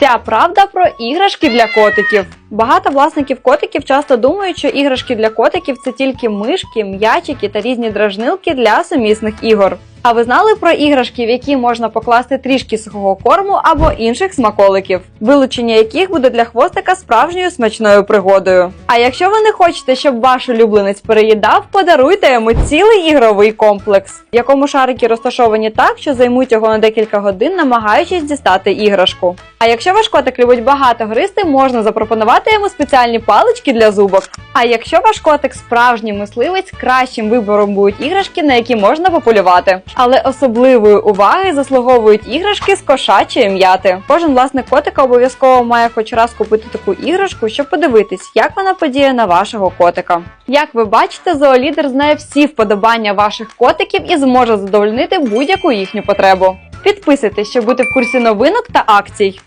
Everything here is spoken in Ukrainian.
Вся правда про іграшки для котиків. Багато власників котиків часто думають, що іграшки для котиків це тільки мишки, м'ячики та різні дражнилки для сумісних ігор. А ви знали про іграшки, в які можна покласти трішки сухого корму або інших смаколиків, вилучення яких буде для хвостика справжньою смачною пригодою. А якщо ви не хочете, щоб ваш улюбленець переїдав, подаруйте йому цілий ігровий комплекс, в якому шарики розташовані так, що займуть його на декілька годин, намагаючись дістати іграшку. А якщо ваш котик любить багато гристи, можна запропонувати йому спеціальні палички для зубок. А якщо ваш котик справжній мисливець, кращим вибором будуть іграшки, на які можна пополювати. Але особливої уваги заслуговують іграшки з кошачої м'яти. Кожен власник котика обов'язково має хоч раз купити таку іграшку, щоб подивитись, як вона подіє на вашого котика. Як ви бачите, зоолідер знає всі вподобання ваших котиків і зможе задовольнити будь-яку їхню потребу. Підписуйтесь, щоб бути в курсі новинок та акцій.